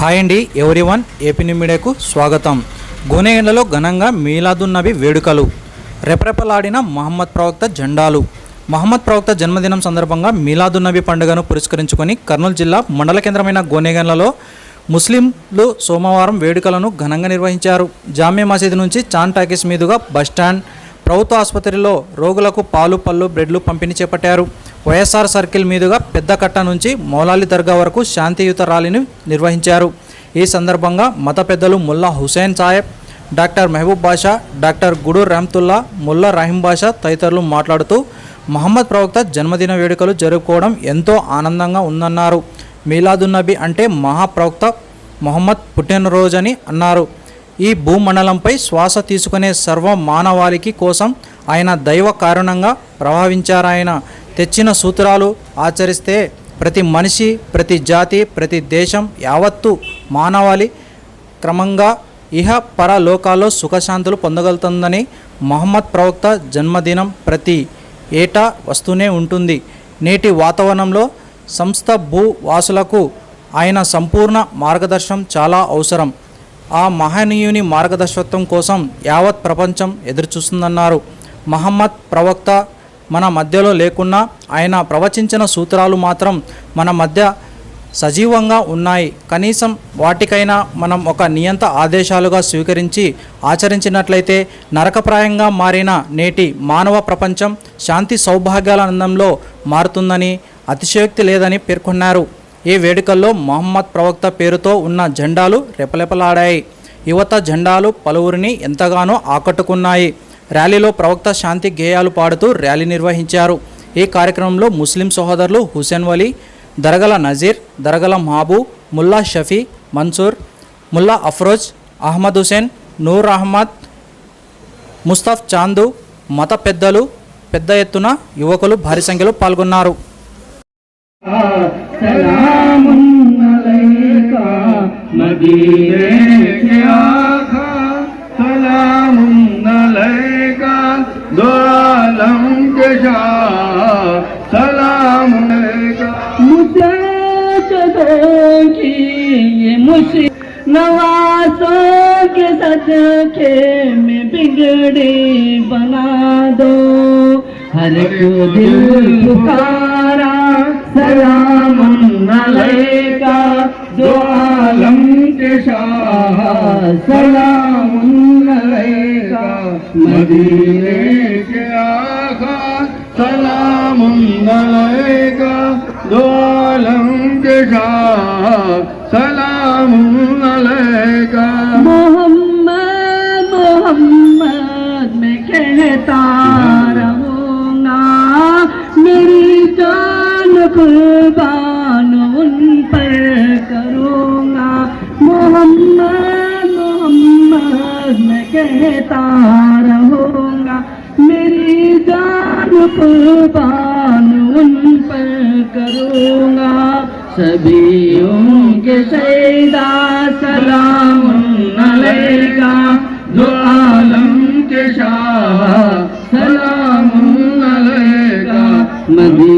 Hi అండి ఎవరి one AP new మీడియాకు స్వాగతం. గోనెగండ్లలో ఘనంగా మీలాదున్నబి వేడుకలు. రెపరెపలాడిన మహమ్మద్ ప్రవక్త జెండాలు. మహమ్మద్ ప్రవక్త జన్మదినం సందర్భంగా మీలాదున్నబి పండుగను పురస్కరించుకొని కర్నూలు జిల్లా మండల కేంద్రమైన గోనెగండ్లలో ముస్లింలు సోమవారం వేడుకలను ఘనంగా నిర్వహించారు. జామ్యా మసీదు నుంచి చాన్ టాకీస్ మీదుగా బస్టాండ్ ప్రభుత్వ ఆసుపత్రిలో రోగులకు పాలు పళ్ళు బ్రెడ్లు పంపిణీ చేపట్టారు. వైఎస్ఆర్ సర్కిల్ మీదుగా పెద్దకట్ట నుంచి మౌలాలి దర్గా వరకు శాంతియుత ర్యాలీని నిర్వహించారు. ఈ సందర్భంగా మత పెద్దలు ముల్లా హుసేన్ సాహెబ్ డాక్టర్ మెహబూబ్ బాషా డాక్టర్ గుడు రహమ్తుల్లా ముల్లా రహీం బాషా తదితరులు మాట్లాడుతూ మహమ్మద్ ప్రవక్త జన్మదిన వేడుకలు జరుపుకోవడం ఎంతో ఆనందంగా ఉందన్నారు. మీలాదున్నబి అంటే మహాప్రవక్త మొహమ్మద్ పుట్టినరోజని అన్నారు. ఈ భూమండలంపై శ్వాస తీసుకునే సర్వ మానవాళికి కోసం ఆయన దైవ కారణంగా ప్రభావించారాయన. తెచ్చిన సూత్రాలు ఆచరిస్తే ప్రతి మనిషి ప్రతి జాతి ప్రతి దేశం యావత్తు మానవాళి క్రమంగా ఇహ పర లోకాల్లో సుఖశాంతులు పొందగలుగుతుందని మహమ్మద్ ప్రవక్త జన్మదినం ప్రతి ఏటా వస్తూనే ఉంటుంది. నేటి వాతావరణంలో సంస్థ భూవాసులకు ఆయన సంపూర్ణ మార్గదర్శనం చాలా అవసరం. ఆ మహనీయుని మార్గదర్శకత్వం కోసం యావత్ ప్రపంచం ఎదురుచూస్తుందన్నారు. మహమ్మద్ ప్రవక్త మన మధ్యలో లేకున్నా ఆయన ప్రవచించిన సూత్రాలు మాత్రం మన మధ్య సజీవంగా ఉన్నాయి. కనీసం వాటికైనా మనం ఒక నియంత ఆదేశాలుగా స్వీకరించి ఆచరించినట్లయితే నరకప్రాయంగా మారిన నేటి మానవ ప్రపంచం శాంతి సౌభాగ్యాల ఆనందంలో మారుతుందని అతిశయోక్తి లేదని పేర్కొన్నారు. ఈ వేడుకల్లో మహమ్మద్ ప్రవక్త పేరుతో ఉన్న జెండాలు రెపరెపలాడాయి. యువత జెండాలు పలువురిని ఎంతగానో ఆకట్టుకున్నాయి. ర్యాలీలో ప్రవక్త శాంతి గేయాలు పాడుతూ ర్యాలీ నిర్వహించారు. ఈ కార్యక్రమంలో ముస్లిం సహోదరులు హుసేన్ వలీ దరగల నజీర్ దరగల మహాబూ ముల్లా షఫీ మన్సూర్ ముల్లా అఫ్రోజ్ అహ్మద్ హుసేన్ నూర్ అహ్మద్ ముస్తాఫ్ చాందు మత పెద్దలు పెద్ద ఎత్తున యువకులు భారీ సంఖ్యలో పాల్గొన్నారు. सलाम अलैका मदीने के आका सलाम अलैका दो आलम के शाह सलाम मुसजदों की ये मुशी नवासों के सदके में बिगड़ी बना दो। हर को दिल पुकारा सलाम अलैका दो आलम के शाह सलाम अलैका मदीने के आका सलाम अलैका दो आलम के शाह सलाम अलैका मोहम्मद मोहम्मद मैं कहता कुर्बान उन पर करूँगा। मोहम्मद मोहम्मद, मैं कहता रहूँगा। मेरी जान कुर्बान उन पर करूँगा। सभी उनके सैदा सलाम अलैका। जो आलम के शाह सलाम अलैका। मदी